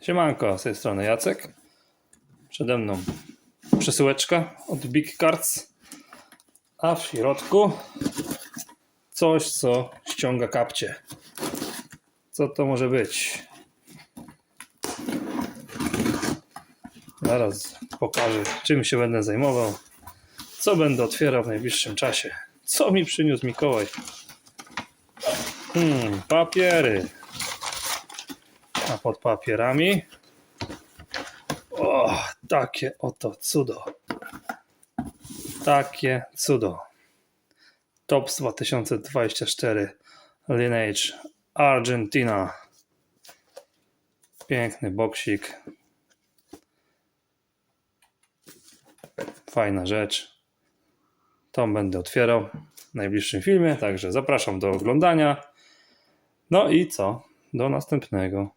Siemanko, z tej strony Jacek. Przede mną przesyłeczka od Big Cards, a w środku coś, co ściąga kapcie. Co to może być? Zaraz pokażę, czym się będę zajmował, co będę otwierał w najbliższym czasie. Co mi przyniósł Mikołaj? Hmm, papiery. Pod papierami. O, takie oto cudo. Takie cudo. Tops 2024 Lineage Argentina. Piękny boksik. Fajna rzecz. Tą będę otwierał w najbliższym filmie, także zapraszam do oglądania. No i co? Do następnego.